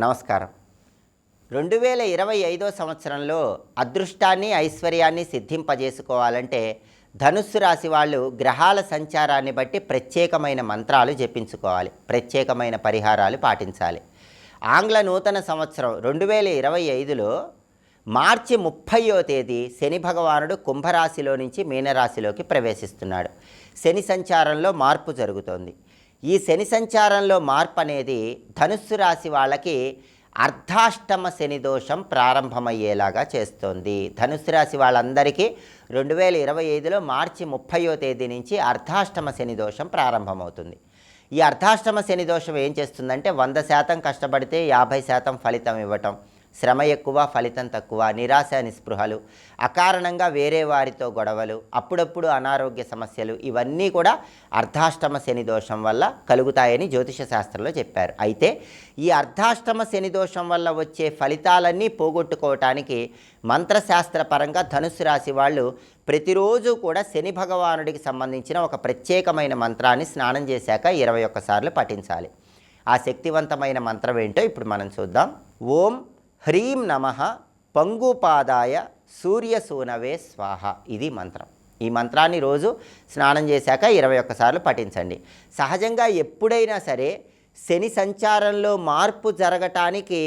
నమస్కారం. రెండు వేల ఇరవై ఐదో సంవత్సరంలో అదృష్టాన్ని ఐశ్వర్యాన్ని సిద్ధింపజేసుకోవాలంటే ధనుస్సు రాశి వాళ్ళు గ్రహాల సంచారాన్ని బట్టి ప్రత్యేకమైన మంత్రాలు జపించుకోవాలి. ప్రత్యేకమైన పరిహారాలు పాటించాలి. ఆంగ్ల నూతన సంవత్సరం రెండు వేల ఇరవై ఐదులో మార్చి ముప్పయో తేదీ శని భగవానుడు కుంభరాశిలో నుంచి మీనరాశిలోకి ప్రవేశిస్తున్నాడు. శని సంచారంలో మార్పు జరుగుతోంది. ఈ శని సంచారంలో మార్పు అనేది ధనుస్సు రాశి వాళ్ళకి అర్ధాష్టమ శని దోషం ప్రారంభమయ్యేలాగా చేస్తోంది. ధనుసు రాశి వాళ్ళందరికీ రెండు వేల ఇరవై ఐదులో మార్చి ముప్పయో తేదీ నుంచి అర్ధాష్టమ శని దోషం ప్రారంభమవుతుంది. ఈ అర్ధాష్టమ శని దోషం ఏం చేస్తుందంటే వంద శాతం కష్టపడితే యాభై శాతం ఫలితం ఇవ్వటం శ్రమ ఎక్కువ ఫలితం తక్కువ నిరాశ నిస్పృహలు అకారణంగా వేరే వారితో గొడవలు అప్పుడప్పుడు అనారోగ్య సమస్యలు ఇవన్నీ కూడా అర్ధాష్టమ శని దోషం వల్ల కలుగుతాయని జ్యోతిష శాస్త్రంలో చెప్పారు. అయితే ఈ అర్ధాష్టమ శని దోషం వల్ల వచ్చే ఫలితాలన్నీ పోగొట్టుకోవటానికి మంత్రశాస్త్ర పరంగా ధనుసు రాశి వాళ్ళు ప్రతిరోజు కూడా శని భగవానుడికి సంబంధించిన ఒక ప్రత్యేకమైన మంత్రాన్ని స్నానం చేశాక ఇరవై ఒక్కసార్లు పఠించాలి. ఆ శక్తివంతమైన మంత్రం ఏంటో ఇప్పుడు మనం చూద్దాం. ఓం హ్రీం నమ పంగుపాదాయ సూర్యసూనవే స్వాహ. ఇది మంత్రం. ఈ మంత్రాన్ని రోజు స్నానం చేశాక ఇరవై ఒక్కసార్లు పఠించండి. సహజంగా ఎప్పుడైనా సరే శని సంచారంలో మార్పు జరగటానికి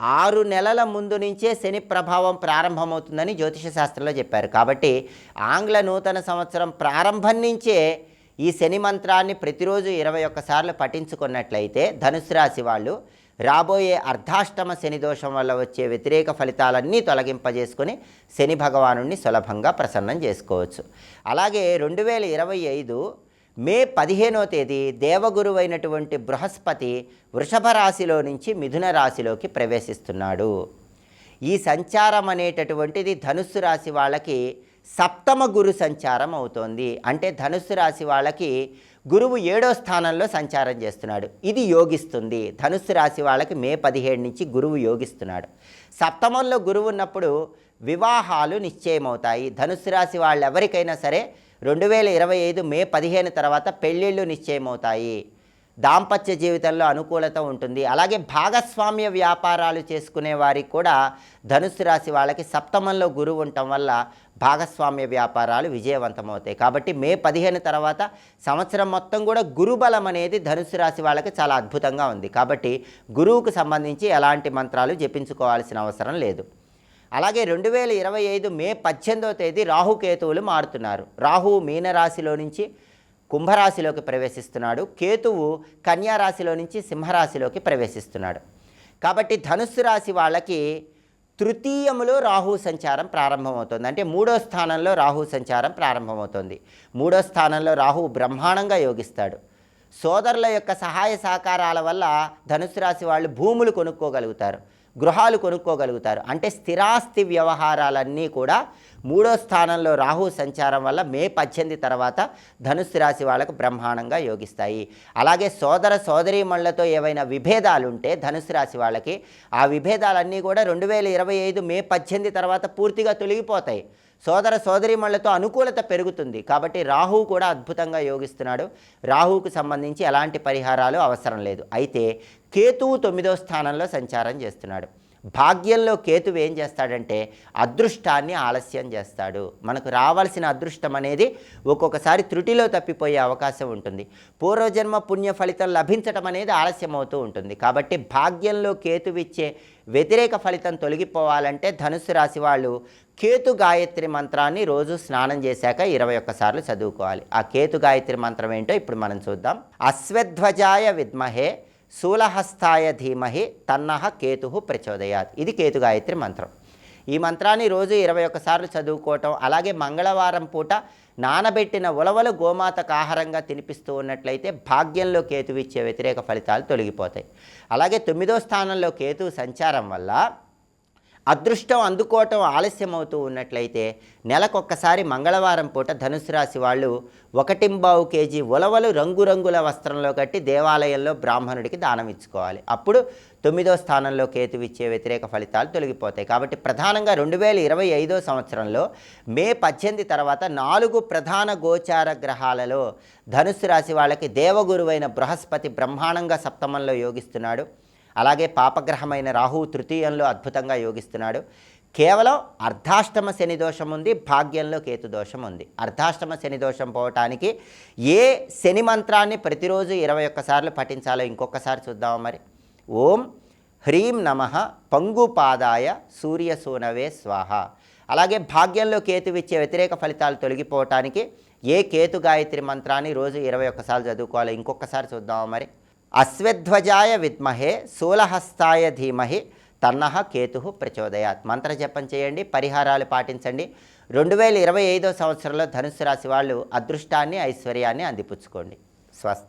ఆరు నెలల ముందు నుంచే శని ప్రభావం ప్రారంభమవుతుందని జ్యోతిష శాస్త్రంలో చెప్పారు. కాబట్టి ఆంగ్ల నూతన సంవత్సరం ప్రారంభం నుంచే ఈ శని మంత్రాన్ని ప్రతిరోజు ఇరవై ఒక్కసార్లు పఠించుకున్నట్లయితే ధనుసు రాశి వాళ్ళు రాబోయే అర్ధాష్టమ శని దోషం వల్ల వచ్చే వ్యతిరేక ఫలితాలన్నీ తొలగింపజేసుకొని శని భగవాను సులభంగా ప్రసన్నం చేసుకోవచ్చు. అలాగే రెండు వేల ఇరవై ఐదు మే పదిహేనో తేదీ దేవగురువైనటువంటి బృహస్పతి వృషభ రాశిలో నుంచి మిథున రాశిలోకి ప్రవేశిస్తున్నాడు. ఈ సంచారం అనేటటువంటిది ధనుస్సు రాశి వాళ్ళకి సప్తమ గురు సంచారం అవుతోంది. అంటే ధనుస్సు రాశి వాళ్ళకి గురువు ఏడో స్థానంలో సంచారం చేస్తున్నాడు. ఇది యోగిస్తుంది. ధనుస్సు రాశి వాళ్ళకి మే పదిహేడు నుంచి గురువు యోగిస్తున్నాడు. సప్తమంలో గురువు ఉన్నప్పుడు వివాహాలు నిశ్చయమవుతాయి. ధనుస్సు రాశి వాళ్ళు ఎవరికైనా సరే రెండు వేల ఇరవై ఐదు మే పదిహేను తర్వాత పెళ్ళిళ్ళు నిశ్చయమవుతాయి. దాంపత్య జీవితంలో అనుకూలత ఉంటుంది. అలాగే భాగస్వామ్య వ్యాపారాలు చేసుకునే వారికి కూడా ధనుసు రాశి వాళ్ళకి సప్తమంలో గురువు ఉండటం వల్ల భాగస్వామ్య వ్యాపారాలు విజయవంతమవుతాయి. కాబట్టి మే పదిహేను తర్వాత సంవత్సరం మొత్తం కూడా గురుబలం అనేది ధనుసు రాశి వాళ్ళకి చాలా అద్భుతంగా ఉంది. కాబట్టి గురువుకు సంబంధించి ఎలాంటి మంత్రాలు జపించుకోవాల్సిన అవసరం లేదు. అలాగే రెండు వేల ఇరవై ఐదు మే పద్దెనిమిదవ తేదీ రాహుకేతువులు మారుతున్నారు. రాహు మీనరాశిలో నుంచి కుంభరాశిలోకి ప్రవేశిస్తున్నాడు. కేతువు కన్యారాశిలో నుంచి సింహరాశిలోకి ప్రవేశిస్తున్నాడు. కాబట్టి ధనుస్సు రాశి వాళ్ళకి తృతీయములో రాహు సంచారం ప్రారంభమవుతుంది. అంటే మూడో స్థానంలో రాహు సంచారం ప్రారంభమవుతుంది. మూడో స్థానంలో రాహు బ్రహ్మాండంగా యోగిస్తాడు. సోదరుల యొక్క సహాయ సహకారాల వల్ల ధనుసు రాశి వాళ్ళు భూములు కొనుక్కోగలుగుతారు. గృహాలు కొనుక్కోగలుగుతారు. అంటే స్థిరాస్తి వ్యవహారాలన్నీ కూడా మూడో స్థానంలో రాహు సంచారం వల్ల మే పద్దెనిమిది తర్వాత ధనుస్సు రాశి వాళ్ళకు బ్రహ్మాండంగా యోగిస్తాయి. అలాగే సోదర సోదరీమణులతో ఏవైనా విభేదాలు ఉంటే రాశి వాళ్ళకి ఆ విభేదాలన్నీ కూడా రెండు వేల ఇరవై ఐదు మే పద్దెనిమిది తర్వాత పూర్తిగా తొలగిపోతాయి. సోదర సోదరీమణులతో అనుకూలత పెరుగుతుంది. కాబట్టి రాహువు కూడా అద్భుతంగా యోగిస్తున్నాడు. రాహువుకు సంబంధించి ఎలాంటి పరిహారాలు అవసరం లేదు. అయితే కేతువు తొమ్మిదో స్థానంలో సంచారం చేస్తున్నాడు. భాగ్యంలో కేతువు ఏం చేస్తాడంటే అదృష్టాన్ని ఆలస్యం చేస్తాడు. మనకు రావాల్సిన అదృష్టం అనేది ఒక్కొక్కసారి త్రుటిలో తప్పిపోయే అవకాశం ఉంటుంది. పూర్వజన్మ పుణ్య ఫలితం లభించటం అనేది ఆలస్యం అవుతూ ఉంటుంది. కాబట్టి భాగ్యంలో కేతువిచ్చే వ్యతిరేక ఫలితం తొలగిపోవాలంటే ధనుసు రాశి వాళ్ళు కేతు గాయత్రి మంత్రాన్ని రోజు స్నానం చేశాక ఇరవై ఒక్కసార్లు చదువుకోవాలి. ఆ కేతు గాయత్రి మంత్రం ఏంటో ఇప్పుడు మనం చూద్దాం. అశ్వధ్వజాయ విద్మహే శూలహస్తాయ ధీమహి తన్నహ కేతు ప్రచోదయాత్. ఇది కేతు గాయత్రి మంత్రం. ఈ మంత్రాన్ని రోజు ఇరవై ఒక్కసార్లు చదువుకోవటం అలాగే మంగళవారం పూట నానబెట్టిన ఉలవలు గోమాతకు ఆహారంగా తినిపిస్తూ ఉన్నట్లయితే భాగ్యంలో కేతువిచ్చే వ్యతిరేక ఫలితాలు తొలగిపోతాయి. అలాగే తొమ్మిదో స్థానంలో కేతు సంచారం వల్ల అదృష్టం అందుకోవటం ఆలస్యమవుతూ ఉన్నట్లయితే నెలకొక్కసారి మంగళవారం పూట ధనుసు రాశి వాళ్ళు ఒకటింబావు కేజీ ఉలవలు రంగురంగుల వస్త్రంలో కట్టి దేవాలయంలో బ్రాహ్మణుడికి దానం ఇచ్చుకోవాలి. అప్పుడు తొమ్మిదో స్థానంలో కేతువిచ్చే వ్యతిరేక ఫలితాలు తొలగిపోతాయి. కాబట్టి ప్రధానంగా రెండు వేల ఇరవై ఐదో సంవత్సరంలో మే పద్దెనిమిది తర్వాత నాలుగు ప్రధాన గోచార గ్రహాలలో ధనుసు రాశి వాళ్ళకి దేవగురువైన బృహస్పతి బ్రహ్మాండంగా సప్తమంలో యోగిస్తున్నాడు. అలాగే పాపగ్రహమైన రాహు తృతీయంలో అద్భుతంగా యోగిస్తున్నాడు. కేవలం అర్ధాష్టమ శని దోషం ఉంది భాగ్యంలో కేతు దోషం ఉంది. అర్ధాష్టమ శని దోషం పోవటానికి ఏ శని మంత్రాన్ని ప్రతిరోజు ఇరవై ఒక్కసార్లు పఠించాలో ఇంకొకసారి చూద్దాం మరి. ఓం హ్రీం నమ పంగుపాదాయ సూర్యసూనవే స్వాహ. అలాగే భాగ్యంలో కేతు ఇచ్చే వ్యతిరేక ఫలితాలు తొలగిపోవటానికి ఏ కేతు గాయత్రి మంత్రాన్ని రోజు ఇరవై ఒక్కసార్లు చదువుకోవాలి ఇంకొకసారి చూద్దాం మరి. అశ్వధ్వజాయ విద్మహే శూలహస్తాయ ధీమహి తన్నహ కేతు ప్రచోదయాత్. మంత్ర జపం చేయండి పరిహారాలు పాటించండి. రెండు వేల ఇరవై ఐదో సంవత్సరంలో ధనుసు రాశి వాళ్ళు అదృష్టాన్ని ఐశ్వర్యాన్ని అందిపుచ్చుకోండి. స్వస్తి.